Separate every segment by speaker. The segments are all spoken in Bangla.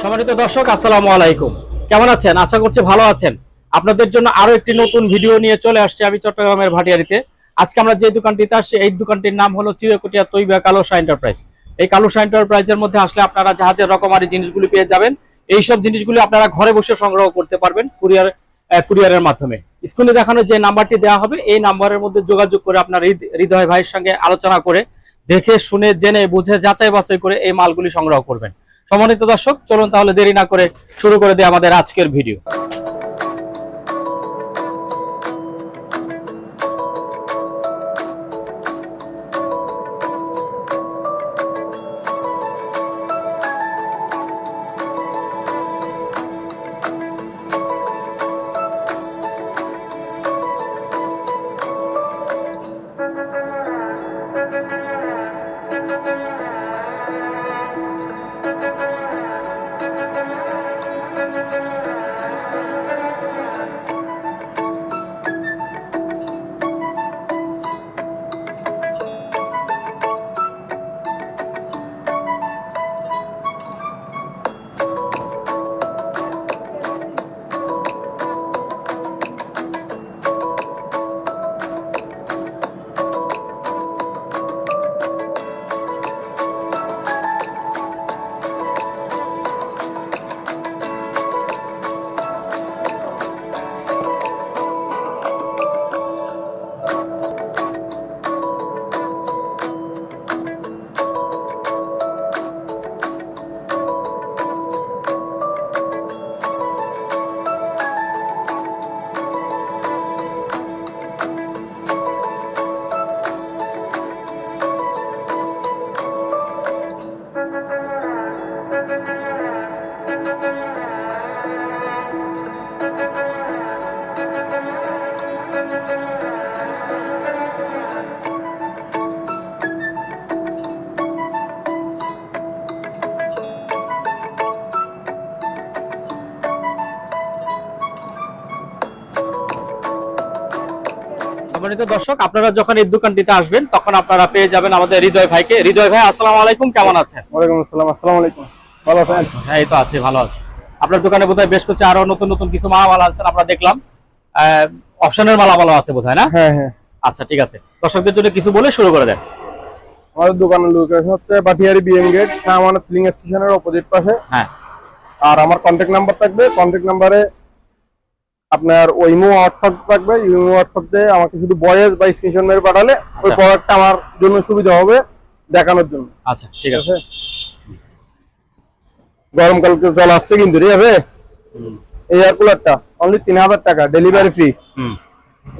Speaker 1: সম্মানিত দর্শক, আসসালামু আলাইকুম। কেমন আছেন? আশা করছি ভালো আছেন। আপনাদের জন্য আরও একটি নতুন ভিডিও নিয়ে চলে আসছে আমি চট্টগ্রামের ভাটিয়ারিতে। আজকে আমরা যে দোকানটিতে আসছি, এই দোকানটির নাম হলো চিরকুটিয়া তৈবা কালোসা এন্টারপ্রাইজ এই কালোসা এন্টারপ্রাইজের মধ্যে আসলে আপনারা জাহাজের রকমারি জিনিসগুলি পেয়ে যাবেন। এই সব জিনিসগুলি আপনারা ঘরে বসে সংগ্রহ করতে পারবেন। কুরিয়ার কুরিয়ারের মাধ্যমে। স্কুলে দেখানো যে নাম্বারটি দেওয়া হবে, এই নাম্বারের মধ্যে যোগাযোগ করে আপনার হৃদ- হৃদয় ভাইয়ের সঙ্গে আলোচনা করে, দেখে, শুনে, জেনে, বুঝে, যাচাই বাছাই করে এই মালগুলি সংগ্রহ করবেন। সমন্বিত দর্শক, চলুন তাহলে দেরি না করে শুরু করে দিয়ে আমাদের আজকের ভিডিও। সম্মানিত দর্শক আপনারা যখন এই দোকানটিতে আসবেন তখন আপনারা পেয়ে যাবেন আমাদের হৃদয় ভাইকে। হৃদয় ভাই আসসালামু আলাইকুম কেমন আছেন?
Speaker 2: ওয়ালাইকুম আসসালাম আসসালামু আলাইকুম। ভালো আছেন?
Speaker 1: হ্যাঁ এই তো আছে ভালো আছে। আপনার দোকানে বোধহয় বেশ কিছু আরও নতুন নতুন কিছু মালামাল আছে আমরা দেখলাম। অপশনের মালামাল আছে বোধহয় না?
Speaker 2: হ্যাঁ হ্যাঁ।
Speaker 1: আচ্ছা ঠিক আছে। দর্শকদের জন্য কিছু বলে শুরু করে দেন।
Speaker 2: আমাদের দোকানের লোকেশন হচ্ছে Batiyari BM gate Shahmana filling station opposite পাশে।
Speaker 1: হ্যাঁ।
Speaker 2: আর আমার কন্ট্যাক্ট নাম্বার থাকবে কন্ট্যাক্ট নাম্বারে আপনার ওইমো হোয়াটসঅ্যাপ থাকবে ইমো হোয়াটসঅ্যাপ আমাকে শুধু বয়েস বা স্ক্রিনশট মেরে পাঠালে ওই
Speaker 1: আচ্ছা।
Speaker 2: প্রোডাক্টটা আমার জন্য সুবিধা হবে দেখানোর জন্য।
Speaker 1: আচ্ছা ঠিক আছে।
Speaker 2: গরমকালকে জল আসছে কিন্তু ঠিক আছে এই এয়ার কুলারটা অনলি তিন হাজার টাকা ডেলিভারি ফ্রি
Speaker 1: হুম।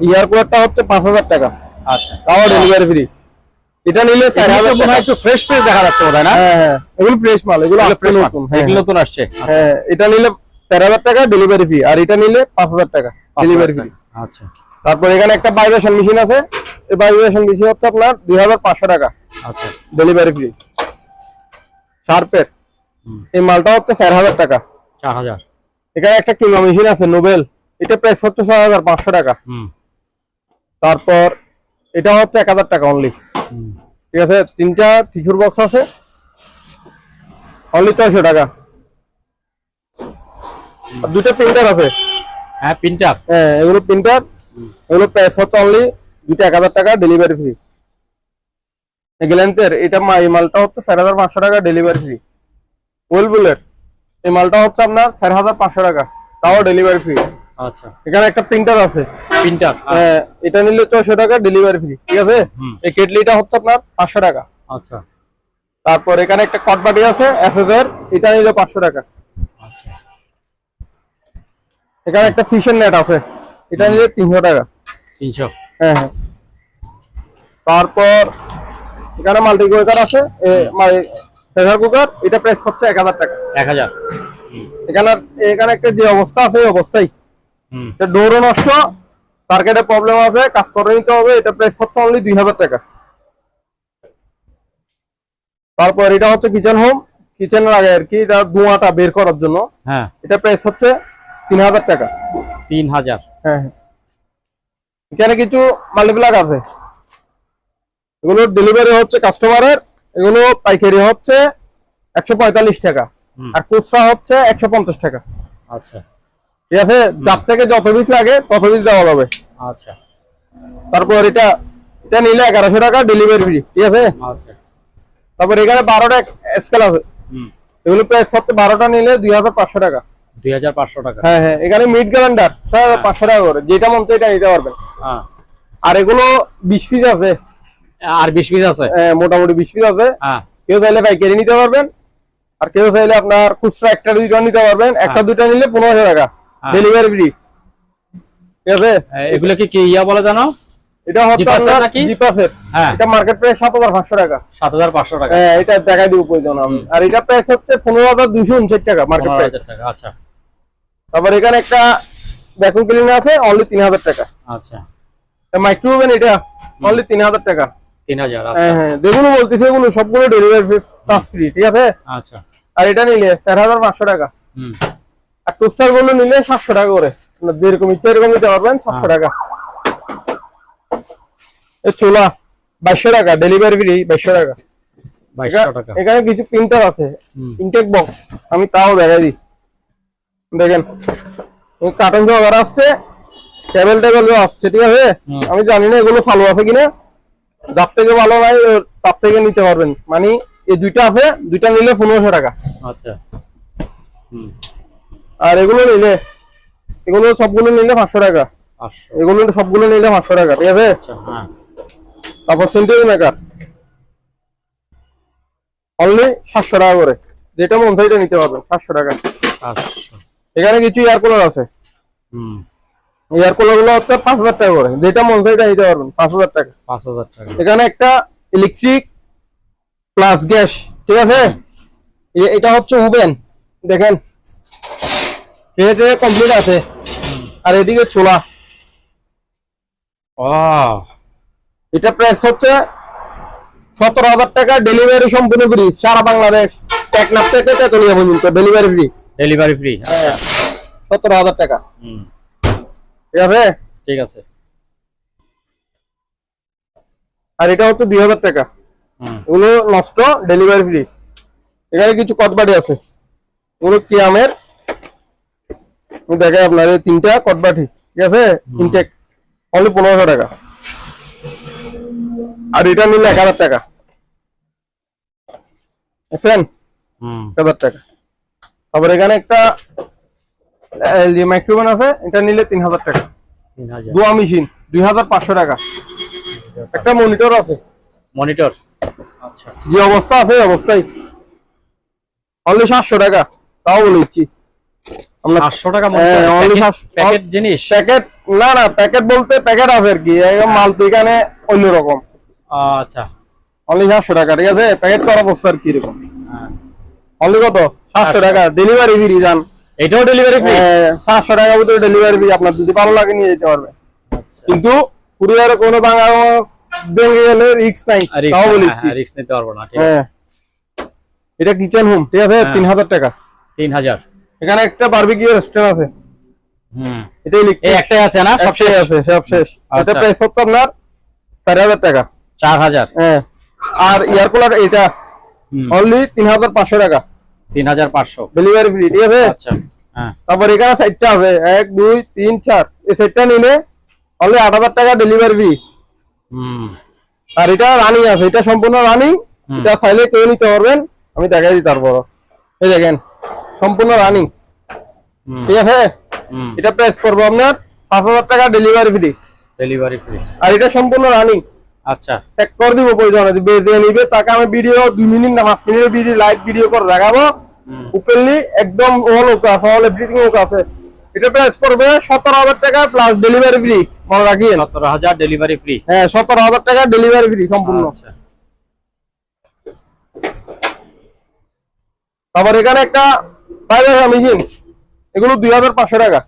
Speaker 2: এয়ার কুলারটা হচ্ছে পাঁচ হাজার টাকা।
Speaker 1: আচ্ছা।
Speaker 2: তাও ডেলিভারি ফ্রি এটা নিলে
Speaker 1: এগুলো মনে হয় একটু ফ্রেশ ফ্রেশ দেখা যাচ্ছে বোধহয় না?
Speaker 2: হ্যাঁ হ্যাঁ। এগুলো ফ্রেশ মাল এগুলো
Speaker 1: এগুলো ফ্রেশ
Speaker 2: নতুন হ্যাঁ।
Speaker 1: এগুলো নতুন আসছে।
Speaker 2: হ্যাঁ এটা নিলে চার হাজার টাকা ডেলিভারি ফি আর এটা নিলে পাঁচ হাজার টাকা ডেলিভারি ফি
Speaker 1: আচ্ছা।
Speaker 2: তারপর এখানে একটা ভাইব্রেশন মেশিন আছে এই ভাইব্রেশন মেশিন হচ্ছে আপনার দুই হাজার পাঁচশো টাকা
Speaker 1: আচ্ছা।
Speaker 2: ডেলিভারি ফ্রি শার্পের এই মালটা হচ্ছে চার হাজার টাকা।
Speaker 1: চার হাজার।
Speaker 2: এখানে একটা কিংবা মেশিন আছে নোবেল এটা প্রাইস হচ্ছে ছয় হাজার পাঁচশো টাকা।
Speaker 1: হুম।
Speaker 2: তারপর এটা হচ্ছে এক হাজার টাকা অনলি ঠিক আছে? তিনটা টিচুর বক্স আছে। অনলি ছয়শো টাকা। দুটো প্রিন্টার আছে।
Speaker 1: হ্যাঁ প্রিন্টার
Speaker 2: হ্যাঁ এগুলো প্রিন্টার এগুলো প্রাইস হচ্ছে অনলি দুইটা এক হাজার টাকা ডেলিভারি ফ্রি গ্ল্যান্সের এটা এই মালটা হচ্ছে চার হাজার পাঁচশো টাকা ডেলিভারি ফ্রি ওয়েল বুলেট এই মালটা হচ্ছে আপনার চার হাজার পাঁচশো টাকা তাও ডেলিভারি ফ্রি
Speaker 1: আচ্ছা।
Speaker 2: এখানে একটা প্রিন্টার আছে।
Speaker 1: প্রিন্টার
Speaker 2: হ্যাঁ, এটা নিলে ছয়শো টাকা ডেলিভারি ফ্রি ঠিক আছে? এই কেটলিটা হচ্ছে আপনার পাঁচশো টাকা।
Speaker 1: আচ্ছা।
Speaker 2: তারপর এখানে একটা কটবাটি আছে এর এটা নিলে পাঁচশো টাকা।
Speaker 1: আচ্ছা
Speaker 2: এখানে একটা ফিশের নেট আছে। এটা নিলে তিনশো টাকা।
Speaker 1: তিনশো।
Speaker 2: হ্যাঁ হ্যাঁ। তারপর এখানে মাল্টি কুকার আছে। প্রেসার কুকার এটা প্রাইস হচ্ছে এক হাজার টাকা।
Speaker 1: এক হাজার।
Speaker 2: এখানে এখানে একটা যে অবস্থা আছে এই অবস্থায়
Speaker 1: হুম।
Speaker 2: ডোরও নষ্ট সার্কিটে প্রবলেম আছে কাজ করে নিতে হবে এটা প্রাইস হচ্ছে অনলি দুই হাজার টাকা। তারপর এটা হচ্ছে কিচেন হোম কিচেনের আগে আর কি এটা ধোঁয়াটা বের করার জন্য।
Speaker 1: হ্যাঁ।
Speaker 2: এটা প্রাইস হচ্ছে তিন হাজার টাকা।
Speaker 1: তিন হাজার
Speaker 2: হ্যাঁ হ্যাঁ। এখানে কিছু মাল্টিপ্লাগ আছে। এগুলো ডেলিভারি হচ্ছে কাস্টমারের এগুলো পাইকারি হচ্ছে একশো পঁয়তাল্লিশ টাকা। আর খুচরা হচ্ছে একশো পঞ্চাশ টাকা।
Speaker 1: আচ্ছা।
Speaker 2: ঠিক আছে? যার থেকে যত পিস লাগে তত পিস দেওয়া যাবে
Speaker 1: আচ্ছা।
Speaker 2: তারপর এটা এটা নিলে এগারোশো টাকা ডেলিভারি ফ্রি ঠিক আছে?
Speaker 1: আচ্ছা।
Speaker 2: তারপর এখানে বারোটা স্কেল আছে। এগুলো প্রাইস হচ্ছে বারোটা নিলে দুই হাজার পাঁচশো টাকা।
Speaker 1: দুই হাজার পাঁচশো টাকা।
Speaker 2: হ্যাঁ হ্যাঁ এখানে মিড গ্যালেন্ডার টাকা করে যেটা মন চাই এটা নিতে পারবেন।
Speaker 1: হ্যাঁ।
Speaker 2: আর এগুলো বিশ পিস আছে।
Speaker 1: আর বিশ পিস আছে?
Speaker 2: আহ, মোটামুটি বিশ পিস আছে।
Speaker 1: হ্যাঁ।
Speaker 2: কেউ চাইলে পাইকারি নিতে পারবেন আর কেউ চাইলে আপনার খুচরা একটা দুইটা নিতে পারবেন। একটা দুইটা নিলে পনেরোশো টাকা।
Speaker 1: হ্যাঁ।
Speaker 2: ডেলিভারি ফ্রি ঠিক আছে?
Speaker 1: এগুলো কি কি ইয়া বলে জানো?
Speaker 2: এটা হচ্ছে আপনার? জিপাসের
Speaker 1: হ্যাঁ।
Speaker 2: এটা মার্কেট প্রাইস সাত হাজার পাঁচশো টাকা।
Speaker 1: সাত হাজার পাঁচশো টাকা।
Speaker 2: হ্যাঁ এটা দেখাই দিব প্রয়োজন আমি। আর এটা প্রাইস হচ্ছে পনেরো হাজার দুইশো উনষাট টাকা মার্কেট প্রাইস
Speaker 1: আচ্ছা।
Speaker 2: তারপর এখানে একটা ভ্যাকুম ক্লিনার আছে অনলি তিন হাজার টাকা।
Speaker 1: আচ্ছা।
Speaker 2: মাইক্রোওভেন এটা অনলি তিন হাজার টাকা।
Speaker 1: তিন হাজার
Speaker 2: হ্যাঁ
Speaker 1: আচ্ছা
Speaker 2: হ্যাঁ যেগুলো বলতেছে এগুলো সবগুলো ডেলিভারি চার্জ ফ্রি ঠিক আছে?
Speaker 1: আচ্ছা।
Speaker 2: আর এটা নিলে চার হাজার পাঁচশো টাকা।
Speaker 1: হুম।
Speaker 2: আর টোস্টারগুলো নিলে সাতশো টাকা করে। যেরকম ইচ্ছা এরকম নিতে পারবেন সাতশো টাকা। এ চোলা বাইশশো টাকা ডেলিভারি ফ্রি বাইশশো টাকা। এখানে কিছু প্রিন্টার আছে। ইনটেক বক্স আমি তাও দেখাই দিই। দেখেন কার্টন জগার আসছে টেবিল টেবিল আসছে ঠিক আছে? আমি জানি না এগুলো ভালো আছে কিনা। যার থেকে ভালো নাই তার থেকে নিতে পারবেন। মানে এই দুইটা আছে দুইটা নিলে পনেরোশো টাকা।
Speaker 1: আচ্ছা।
Speaker 2: আর এগুলো নিলে এগুলো সবগুলো নিলে পাঁচশো টাকা। এগুলো সবগুলো নিলে পাঁচশো টাকা ঠিক আছে?
Speaker 1: আচ্ছা হ্যাঁ।
Speaker 2: তারপর সেন্টারি মেকার অনলি সাতশো টাকা করে। যেটা মন চাই নিতে পারবেন সাতশো টাকা।
Speaker 1: পাঁচশো।
Speaker 2: এখানে কিছু এয়ার কুলার আছে।
Speaker 1: হুম।
Speaker 2: এয়ার কুলারগুলো হচ্ছে পাঁচ হাজার টাকা করে। যেটা মন চাই এটা নিতে পারবেন পাঁচ হাজার টাকা।
Speaker 1: পাঁচ হাজার টাকা।
Speaker 2: এখানে একটা ইলেকট্রিক প্লাস গ্যাস ঠিক আছে? এটা হচ্ছে ওভেন দেখেন। কমপ্লিট আছে। আর এদিকে
Speaker 1: ও
Speaker 2: এটা প্রাইস হচ্ছে সতেরো হাজার টাকা ডেলিভারি সম্পূর্ণ ফ্রি সারা বাংলাদেশ। টেকনাফ থেকে তেতুলিয়া পর্যন্ত ডেলিভারি ফ্রি
Speaker 1: ডেলিভারি ফ্রি
Speaker 2: সতেরো হাজার টাকা।
Speaker 1: হুম।
Speaker 2: ঠিক আছে?
Speaker 1: ঠিক আছে।
Speaker 2: আর এটা হচ্ছে দুই হাজার টাকা। এগুলো নষ্ট ডেলিভারি ফ্রি এখানে কিছু কটবাটি আছে। এগুলো কি আমের? দেখাই আপনার এই তিনটা কটবাটি। ঠিক আছে? ইনটেক অনলি পনেরোশো টাকা। আর এটা নিলে এক হাজার টাকা। বুঝছেন? এক হাজার টাকা। তারপর এখানে একটা এলজি মাইক্রোওভেন আছে এটা নিলে তিন হাজার টাকা দোয়া মেশিন দুই হাজার পাঁচশো টাকা। একটা মনিটর আছে।
Speaker 1: মনিটর। আচ্ছা।
Speaker 2: যে অবস্থা আছে অবস্থায় অনলি সাতশো টাকা তাও বলে দিচ্ছি। আমরা
Speaker 1: পাঁচশো টাকা
Speaker 2: হ্যাঁ, only
Speaker 1: প্যাকেট জিনিস?
Speaker 2: প্যাকেট না না প্যাকেট বলতে প্যাকেট আছে আর কি। একদম মাল তো এখানে অন্যরকম।
Speaker 1: আচ্ছা।
Speaker 2: অনলি সাতশো টাকা ঠিক আছে? প্যাকেট করা আর কি এরকম।
Speaker 1: হ্যাঁ।
Speaker 2: অনলি কত? সাতশো টাকা ডেলিভারি ফ্রি যান
Speaker 1: এটাও ডেলিভারি ফ্রি
Speaker 2: সাতশো টাকা ভিতরে ডেলিভারি ফ্রি আপনার যদি ভালো লাগে নিয়ে যেতে পারবে। কিন্তু কুরিয়ারে কোনো বাংলা ভেঙে গেলে রিক্স নাই তাও বলে।
Speaker 1: রিক্স নিতে পারব না
Speaker 2: হ্যাঁ। এটা কিচেন হোম ঠিক আছে?
Speaker 1: হ্যাঁ।
Speaker 2: তিন হাজার টাকা।
Speaker 1: তিন হাজার।
Speaker 2: এখানে একটা বারবিকিউ রেস্টুরেন্ট আছে।
Speaker 1: হুম।
Speaker 2: এটা ইলেকট্রিক
Speaker 1: একটাই আছে না? সব শেষ?
Speaker 2: আছে সব শেষ। এটা
Speaker 1: আচ্ছা।
Speaker 2: প্রাইস হচ্ছে আপনার চার হাজার টাকা।
Speaker 1: চার হাজার?
Speaker 2: হ্যাঁ। আর এয়ার কুলার এটা। অনলি তিন হাজার পাঁচশো টাকা।
Speaker 1: তিন হাজার পাঁচশো।
Speaker 2: ডেলিভারি ফ্রি ঠিক আছে?
Speaker 1: আচ্ছা হ্যাঁ।
Speaker 2: তারপর এখানে সাইডটা আছে এক দুই তিন চার। এই নিলে অনলি হাজার টাকা ডেলিভারি ফ্রি
Speaker 1: হুম।
Speaker 2: আর এটা রানিং আছে। এটা সম্পূর্ণ রানিং এটা চাইলে কেউ নিতে পারবেন। আমি দেখাই দিই তারপর এই দেখেন সম্পূর্ণ রানিং ঠিক আছে? এটা প্রাইস পড়ব আপনার পাঁচ হাজার টাকা ডেলিভারি ফ্রি
Speaker 1: ডেলিভারি ফ্রি
Speaker 2: আর এটা সম্পূর্ণ রানিং
Speaker 1: আচ্ছা।
Speaker 2: চেক করে দিব প্রয়োজন আছে যে নিবে তাকে আমি ভিডিও দুই মিনিট না পাঁচ মিনিটের ভিডিও লাইভ ভিডিও করে দেখাবো। ওপেনলি একদম অল ওকে আছে অল এভরিথিং ওকে আছে। এটা প্রাইস পড়বে সতেরো হাজার টাকা প্লাস ডেলিভারি ফ্রি মনে রাখিয়েন?
Speaker 1: সতেরো হাজার ডেলিভারি ফ্রি
Speaker 2: হ্যাঁ সতেরো হাজার টাকা ডেলিভারি ফ্রি সম্পূর্ণ।
Speaker 1: আচ্ছা।
Speaker 2: তারপর এখানে একটা মেশিন এগুলো দুই হাজার পাঁচশো টাকা।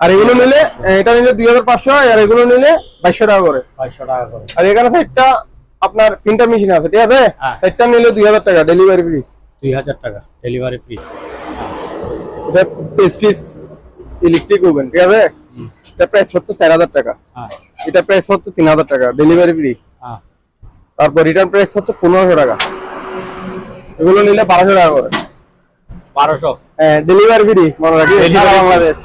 Speaker 2: আর এগুলো নিলে এটা নিলে দুই হাজার পাঁচশো আর এগুলো নিলে বাইশশো টাকা করে।
Speaker 1: বাইশশো টাকা করে।
Speaker 2: আর এখানে সাইডটা আপনার প্রিন্টার মেশিন আছে ঠিক আছে?
Speaker 1: হ্যাঁ।
Speaker 2: সাইডটা নিলে দুই হাজার টাকা ডেলিভারি ফ্রি
Speaker 1: দুই হাজার টাকা ডেলিভারি ফ্রি
Speaker 2: এটা পেস্টিস ইলেকট্রিক ওভেন ঠিক আছে? এটা প্রাইস হচ্ছে চার হাজার টাকা।
Speaker 1: হ্যাঁ।
Speaker 2: এটা প্রাইস হচ্ছে তিন হাজার টাকা ডেলিভারি ফ্রি
Speaker 1: হ্যাঁ।
Speaker 2: তারপর রিটার্ন প্রাইস হচ্ছে পনেরোশো টাকা। এগুলো নিলে বারোশো টাকা করে।
Speaker 1: বারোশো।
Speaker 2: হ্যাঁ ডেলিভারি ফ্রি মনে রাখি সারা বাংলাদেশ।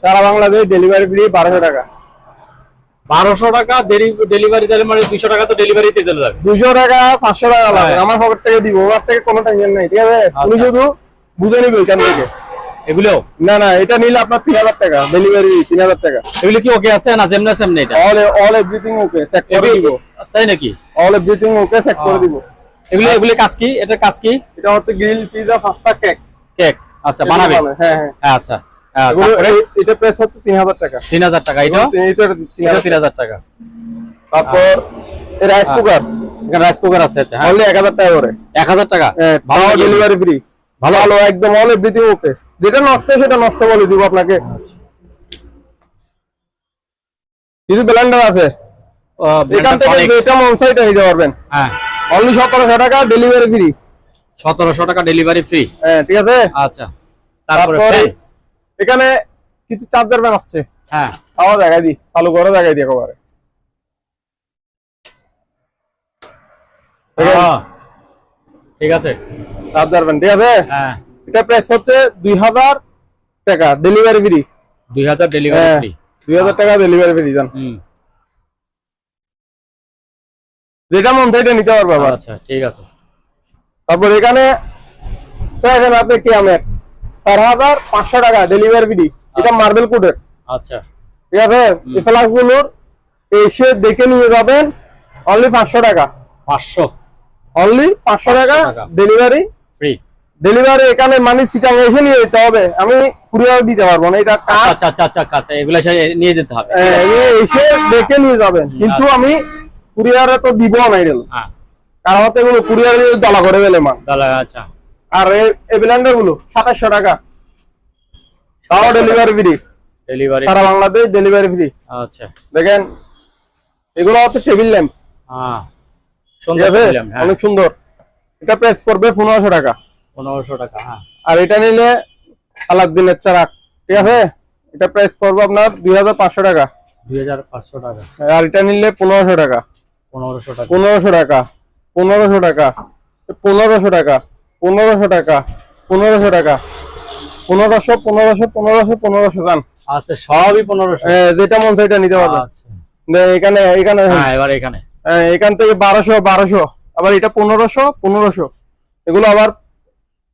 Speaker 2: সারা বাংলাদেশ ডেলিভারি ফ্রি বারোশো টাকা।
Speaker 1: বারোশো টাকা ডেলিভারি দিলে মানে দুইশো টাকা তো ডেলিভারিতে চলে যাবে।
Speaker 2: দুশো টাকা পাঁচশো টাকা লাগবে
Speaker 1: হ্যাঁ।
Speaker 2: আমার পকেট থেকে দিব ওর থেকে কোনো টেনশন নাই ঠিক আছে? তুমি শুধু বুঝে নিবে এখান থেকে।
Speaker 1: এগুলো?
Speaker 2: না না এটা নিলে আপনার তিন হাজার টাকা ডেলিভারি তিন হাজার টাকা।
Speaker 1: এগুলো কি ওকে আছে না যেমন সেমনি এটা?
Speaker 2: All all everything okay check করে দিব।
Speaker 1: তাই নাকি?
Speaker 2: অল এভরিথিং ওকে চেক করে দিব।
Speaker 1: এগুলো এগুলো কাজ কি? এটা কাজ কি?
Speaker 2: এটা হচ্ছে grill pizza pasta cake
Speaker 1: cake আচ্ছা বানাবে
Speaker 2: হ্যাঁ হ্যাঁ,
Speaker 1: আচ্ছা।
Speaker 2: এটা প্রাইস হচ্ছে তিন হাজার টাকা।
Speaker 1: তিন হাজার টাকা এটা?
Speaker 2: তিন হাজার
Speaker 1: টাকা।
Speaker 2: তারপর রাইস কুকার
Speaker 1: এখানে রাইস কুকার আছে আচ্ছা হ্যাঁ।
Speaker 2: অনলি এক হাজার টাকা করে।
Speaker 1: এক হাজার টাকা?
Speaker 2: হ্যাঁ,
Speaker 1: ভালো
Speaker 2: ডেলিভারি ফ্রি ভালো। ভালো একদম অল এভরিথিং ওকে যেটা নষ্ট সেটা নষ্ট বলে দিব আপনাকে। কিছু ব্লেন্ডার আছে?
Speaker 1: ও,
Speaker 2: এখান
Speaker 1: blender
Speaker 2: থেকে যেটা মন সাইডে নিতে পারবেন।
Speaker 1: হ্যাঁ।
Speaker 2: অনলি সতেরোশো টাকা ডেলিভারি ফ্রি
Speaker 1: সতেরোশো টাকা ডেলিভারি ফ্রি
Speaker 2: হ্যাঁ ঠিক আছে?
Speaker 1: আচ্ছা। তারপরে?
Speaker 2: এখানে কিছু চার্জার ব্যান আসছে।
Speaker 1: হ্যাঁ।
Speaker 2: তাও দেখাই দি চালু করে দেখাই দি একেবারে।
Speaker 1: ঠিক আছে।
Speaker 2: চার্জার ব্যান ঠিক আছে?
Speaker 1: হ্যাঁ।
Speaker 2: এটা প্রাইস হচ্ছে দুই হাজার টাকা ডেলিভারি ফ্রি
Speaker 1: দুই হাজার ডেলিভারি
Speaker 2: হ্যাঁ
Speaker 1: ফ্রি
Speaker 2: দুই হাজার টাকা ডেলিভারি ফ্রি জান। যেটা মন চাইটা নিতে পারবে
Speaker 1: আচ্ছা ঠিক আছে।
Speaker 2: তারপর এখানে এখানে আপনি কি আমের? চার হাজার পাঁচশো টাকা ডেলিভারি ফ্রি এটা মার্বেল কোটের
Speaker 1: আচ্ছা।
Speaker 2: ঠিক আছে? এই ফ্লাক্সগুলোর এসে দেখে নিয়ে যাবেন অনলি পাঁচশো টাকা।
Speaker 1: পাঁচশো।
Speaker 2: অনলি পাঁচশো টাকা। ডেলিভারি
Speaker 1: ফ্রি
Speaker 2: ডেলিভারি এখানে মানে সিটাং এসে নিয়ে যেতে হবে। আমি কুরিয়ার দিতে পারব না এটা কাজ।
Speaker 1: আচ্ছা আচ্ছা আচ্ছা আচ্ছা এগুলো নিয়ে যেতে হবে।
Speaker 2: এ এসে দেখে নিয়ে যাবেন। কিন্তু আমি কুরিয়ারে তো দিব না
Speaker 1: হ্যাঁ।
Speaker 2: কারণ এগুলো কুরিয়ারে দলা করে ফেলে মা।
Speaker 1: তাহলে আচ্ছা।
Speaker 2: আর এই ব্লেন্ডারগুলো সাতাশশো টাকা। তাও ডেলিভারি ফ্রি
Speaker 1: ডেলিভারি
Speaker 2: সারা বাংলাদেশ ডেলিভারি ফ্রি
Speaker 1: আচ্ছা।
Speaker 2: দেখেন এগুলো হচ্ছে টেবিল ল্যাম্প
Speaker 1: হ্যাঁ সুন্দর হ্যাঁ।
Speaker 2: অনেক সুন্দর। এটা প্রাইস পড়বে পনেরোশো টাকা।
Speaker 1: পনেরোশো টাকা হ্যাঁ।
Speaker 2: আর এটা নিলে আলাদিনের চারাক ঠিক আছে? এটা প্রাইস পড়বে আপনার দুই হাজার পাঁচশো টাকা।
Speaker 1: দুই হাজার পাঁচশো টাকা।
Speaker 2: আর এটা নিলে পনেরোশো টাকা।
Speaker 1: পনেরোশো টাকা।
Speaker 2: পনেরোশো টাকা। পনেরোশো টাকা। পনেরোশো টাকা। পনেরোশো টাকা পনেরোশো টাকা। পনেরোশো পনেরোশো পনেরোশো পনেরোশো গান
Speaker 1: আচ্ছা সবই পনেরোশো।
Speaker 2: যেটা মন সেটা নিতে পারবেন
Speaker 1: আচ্ছা।
Speaker 2: এখানে এখানে
Speaker 1: হ্যাঁ। এবার এখানে।
Speaker 2: হ্যাঁ, এখান থেকে বারোশো বারোশো। আবার এটা পনেরোশো পনেরোশো। এগুলো আবার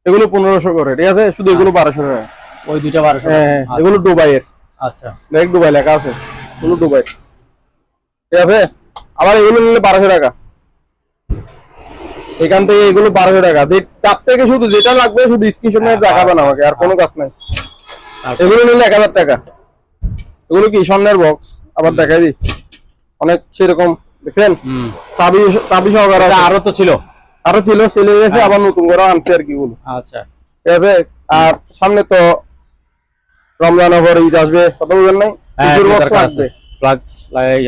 Speaker 2: এগুলো পনেরোশো করে ঠিক আছে? শুধু এগুলো বারোশো টাকা।
Speaker 1: ওই দুইটা বারোশো
Speaker 2: হ্যাঁ হ্যাঁ, এগুলো দুবাইয়ের।
Speaker 1: আচ্ছা।
Speaker 2: দেখ দুবাই লেখা আছে। এগুলো দুবাই। ঠিক আছে? আবার এগুলো নিলে বারোশো টাকা। এখান থেকে এগুলো বারোশো টাকা। যে- তার থেকে শুধু যেটা লাগবে শুধু স্ক্রিনশট নিয়ে দেখাবেন আমাকে আর কোনো কাজ নাই। এগুলো নিলে এক হাজার টাকা। এগুলো কি স্বর্ণের বক্স আবার দেখাই দি অনেক সেরকম দেখছেন? চাবি চাবি সহকারে
Speaker 1: আরও তো ছিল।
Speaker 2: আরও ছিল সেলে গেছে আবার নতুন করে আনছে আর কি গুলো
Speaker 1: আচ্ছা।
Speaker 2: ঠিক আছে? আর সামনে তো রমজান ঈদ আসবে কথা বলবেন নাই?
Speaker 1: হ্যাঁ
Speaker 2: বক্স আসবে
Speaker 1: আছে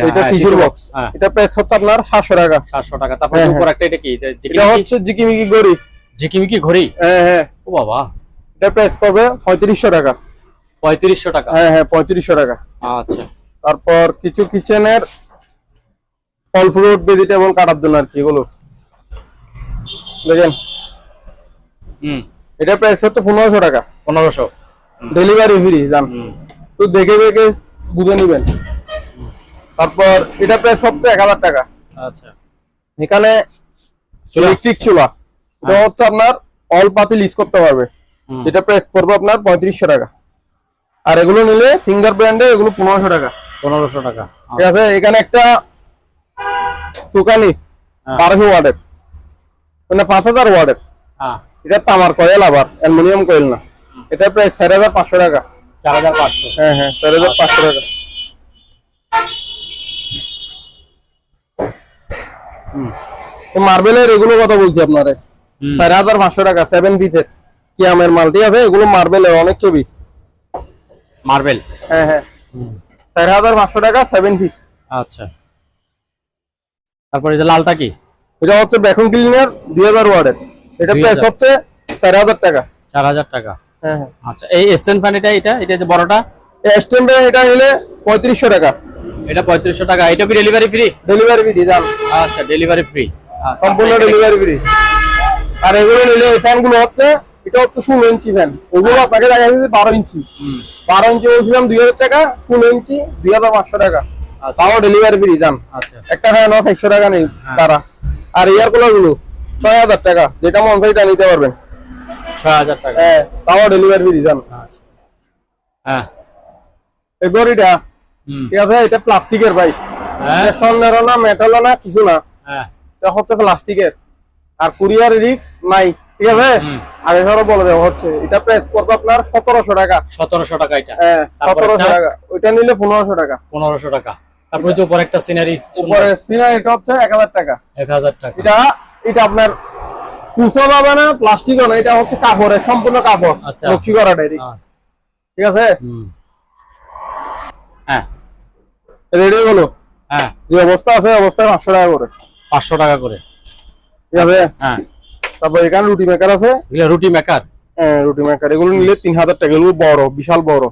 Speaker 2: এটা টিস্যুর বক্স
Speaker 1: হ্যাঁ।
Speaker 2: এটা প্রাইস হচ্ছে আপনার সাতশো টাকা।
Speaker 1: সাতশো টাকা। তারপর
Speaker 2: হ্যাঁ,
Speaker 1: উপর একটা এটা কি?
Speaker 2: এটা হচ্ছে জিকিমিকি গড়ি
Speaker 1: জিকিমিকি ঘড়ি?
Speaker 2: হ্যাঁ হ্যাঁ।
Speaker 1: ও বাবা।
Speaker 2: এটা প্রাইস পড়বে পঁয়ত্রিশশো টাকা।
Speaker 1: পঁয়ত্রিশশো টাকা?
Speaker 2: হ্যাঁ হ্যাঁ পঁয়ত্রিশশো টাকা।
Speaker 1: আচ্ছা।
Speaker 2: তারপর কিছু কিচেনের ফল ফ্রুট ভেজিটেবল কাটার জন্য আর কি এগুলো। দেখেন।
Speaker 1: হুম।
Speaker 2: এটা প্রাইস হচ্ছে পনেরোশো টাকা।
Speaker 1: পনেরোশো।
Speaker 2: ডেলিভারি ফ্রি জান। তো দেখে দেখে বুঝে নিবেন। তারপর এটা প্রায় হচ্ছে এক হাজার টাকা।
Speaker 1: আচ্ছা।
Speaker 2: এখানে। ইলেকট্রিক চুলা। এটা হচ্ছে আপনার অল পাতিল ইউজ করতে পারবে এটা প্রাইস পড়বে আপনার পঁয়ত্রিশশো টাকা। আর এগুলো নিলে ফিঙ্গার ব্র্যান্ডে এগুলো পনেরোশো টাকা।
Speaker 1: পনেরোশো টাকা।
Speaker 2: ঠিক আছে এখানে একটা সুকানি
Speaker 1: হ্যাঁ।
Speaker 2: বারোশো ওয়ার্ডের মানে পাঁচ হাজার ওয়ার্ডের
Speaker 1: হ্যাঁ।
Speaker 2: এটা তামার কয়েল আবার অ্যালুমিনিয়াম কয়েল না। এটা প্রায় চার হাজার পাঁচশো টাকা।
Speaker 1: চার হাজার পাঁচশো।
Speaker 2: হ্যাঁ হ্যাঁ চার হাজার পাঁচশো টাকা। মার্বেলের এগুলো কথা বলছি আপনারে। চার হাজার পাঁচশো টাকা সেভেন পিসের কিয়ামের মাল ঠিক আছে? এগুলো মার্বেলের অনেক কেবি
Speaker 1: মার্বেল
Speaker 2: হ্যাঁ হ্যাঁ। চার হাজার পাঁচশো টাকা সেভেন পিস
Speaker 1: আচ্ছা। তারপরে এই যে লালটা কি?
Speaker 2: এটা হচ্ছে ভ্যাকুম ক্লিনার দুই হাজার ওয়ার্ডের। এটা প্রাইস হচ্ছে চার হাজার টাকা।
Speaker 1: চার হাজার টাকা।
Speaker 2: হ্যাঁ হ্যাঁ।
Speaker 1: আচ্ছা এই স্ট্যান্ড ফ্যান এটা? এটা এটা যে বড়টা
Speaker 2: স্ট্যান্ডে এটা নিলে পঁয়ত্রিশশো টাকা।
Speaker 1: এটা পঁয়ত্রিশশো টাকা। এটা কি ডেলিভারি ফ্রি
Speaker 2: ডেলিভারি ফ্রি যান
Speaker 1: আচ্ছা ডেলিভারি ফ্রি
Speaker 2: সম্পূর্ণ ডেলিভারি ফ্রি আর এগুলো নিলে এই ফ্যানগুলো হচ্ছে এটা হচ্ছে ষোলো ইঞ্চি ফ্যান ওগুলো আপনাকে দেখা যাচ্ছে বারো ইঞ্চি। বারো ইঞ্চি বলছিলাম দুই হাজার টাকা ষোলো ইঞ্চি দুই হাজার পাঁচশো টাকা। তাও ডেলিভারি ফ্রি যান
Speaker 1: আচ্ছা।
Speaker 2: একটা ফ্যান চারশো টাকা নেই তারা। আর এয়ার কুলারগুলো ছয় হাজার টাকা। যেটা মন চাইটা নিতে পারবেন।
Speaker 1: ছয় হাজার টাকা।
Speaker 2: হ্যাঁ তাও ডেলিভারি ফ্রি যান
Speaker 1: হ্যাঁ। হুম
Speaker 2: ঠিক আছে এটা প্লাস্টিকের ভাই।
Speaker 1: হ্যাঁ?
Speaker 2: স্বর্ণেরও না মেটালও না কিছু না।
Speaker 1: হ্যাঁ।
Speaker 2: এটা হচ্ছে প্লাস্টিকের। আর কুরিয়ার রিক্স নাই ঠিক আছে। আগে ধরো বলে দেওয়া হচ্ছে এটা প্রাইস পড়বে আপনার সতেরোশো টাকা।
Speaker 1: সতেরোশো টাকা এটা।
Speaker 2: হ্যাঁ সতেরোশো টাকা। ওইটা নিলে পনেরোশো টাকা।
Speaker 1: পনেরোশো টাকা। তারপরে যে উপরে একটা সিনারি
Speaker 2: উপরে সিনা এটা হচ্ছে এক হাজার টাকা।
Speaker 1: এক হাজার টাকা।
Speaker 2: এটা এটা আপনার ফুসো পাবে না প্লাস্টিকও না এটা হচ্ছে কাপড়ের সম্পূর্ণ কাপড়।
Speaker 1: আচ্ছা।
Speaker 2: করা ডাইরেক্ট
Speaker 1: আচ্ছা,
Speaker 2: ঠিক আছে?
Speaker 1: হ্যাঁ।
Speaker 2: রেডি হলো?
Speaker 1: হ্যাঁ।
Speaker 2: যে অবস্থা আছে অবস্থায় পাঁচশো টাকা করে।
Speaker 1: পাঁচশো টাকা করে।
Speaker 2: ঠিক আছে?
Speaker 1: হ্যাঁ।
Speaker 2: তারপর এখানে রুটি মেকার আছে?
Speaker 1: রুটি মেকার
Speaker 2: হ্যাঁ রুটি মেকার এগুলো নিলে তিন হাজার টাকা। এগুলো বড় বিশাল বড়।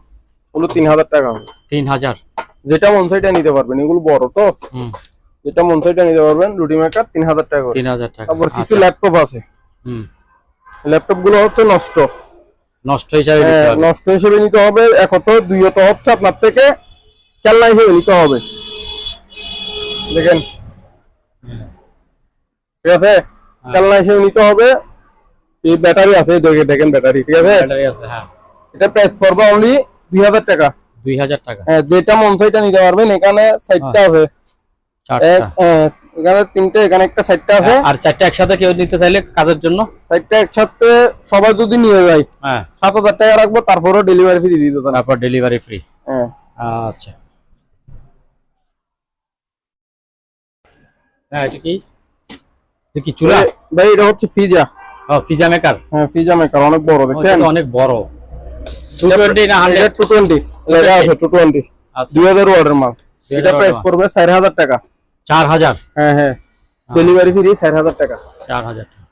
Speaker 2: এগুলো তিন হাজার টাকা হবে।
Speaker 1: তিন হাজার।
Speaker 2: যেটা মন চাইটা নিতে পারবেন। এগুলো বড় তো?
Speaker 1: হুম।
Speaker 2: যেটা মন চাইটা নিতে পারবেন। রুটি মেকার তিন হাজার টাকা করে।
Speaker 1: তিন হাজার টাকা।
Speaker 2: তারপর কিছু
Speaker 1: আচ্ছা,
Speaker 2: ল্যাপটপ আছে।
Speaker 1: হুম।
Speaker 2: ল্যাপটপগুলো হচ্ছে নষ্ট।
Speaker 1: নষ্ট হিসাবে দিতে
Speaker 2: হ্যাঁ,
Speaker 1: হবে।
Speaker 2: নষ্ট হিসেবে নিতে হবে। একত দুইয়ত হচ্ছে আপনার থেকে। খেলনা হিসেবে নিতে হবে। দেখেন। ঠিক আছে? খেলনা হিসেবে নিতে হবে। এই ব্যাটারি আছে দেখেন ব্যাটারি ঠিক আছে?
Speaker 1: ব্যাটারি আছে হ্যাঁ।
Speaker 2: এটা প্রাইস পড়বে অনলি দুই হাজার টাকা।
Speaker 1: টাকা।
Speaker 2: হ্যাঁ, যেটা মন চাইটা নিতে পারবেন। এখানে সাইডটা আছে।
Speaker 1: চারটা।
Speaker 2: এক হ্যাঁ, এখানে তিনটে এখানে একটা সাইডটা আছে।
Speaker 1: আর চারটা একসাথে কেউ নিতে চাইলে কাজের জন্য?
Speaker 2: সাইডটা একসাথে সবাই যদি নিয়ে যায়
Speaker 1: হ্যাঁ।
Speaker 2: টাকা রাখব তারপরেও ডেলিভারি ফ্রি
Speaker 1: তারপর ডেলিভারি ফ্রি
Speaker 2: হ্যাঁ।
Speaker 1: আচ্ছা। হ্যাঁ এটা কি? এটা কি চুলা?
Speaker 2: ভাই- এটা হচ্ছে ফিজা।
Speaker 1: ও পিজা মেকার
Speaker 2: হ্যাঁ ফিজা মেকার অনেক বড় দেখছেন?
Speaker 1: অনেক বড়। টু টোয়েন্টি না হান্ড্রেড
Speaker 2: টু টোয়েন্টি লেখা আছে টু টোয়েন্টি
Speaker 1: আচ্ছা।
Speaker 2: দুই হাজার মাল। এটা প্রাইস পড়বে চার হাজার টাকা।
Speaker 1: চার হাজার?
Speaker 2: হ্যাঁ হ্যাঁ। ডেলিভারি ফ্রি চার হাজার টাকা।
Speaker 1: চার হাজার টাকা।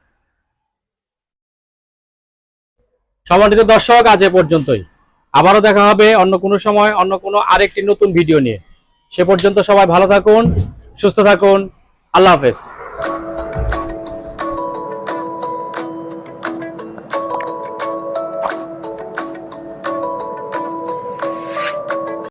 Speaker 1: সম্মানিত দর্শক আজ এ পর্যন্তই। আবারও দেখা হবে অন্য কোনো সময় অন্য কোনো আরেকটি নতুন ভিডিও নিয়ে। সে পর্যন্ত সবাই ভালো থাকুন সুস্থ থাকুন। আল্লাহ হাফেজ।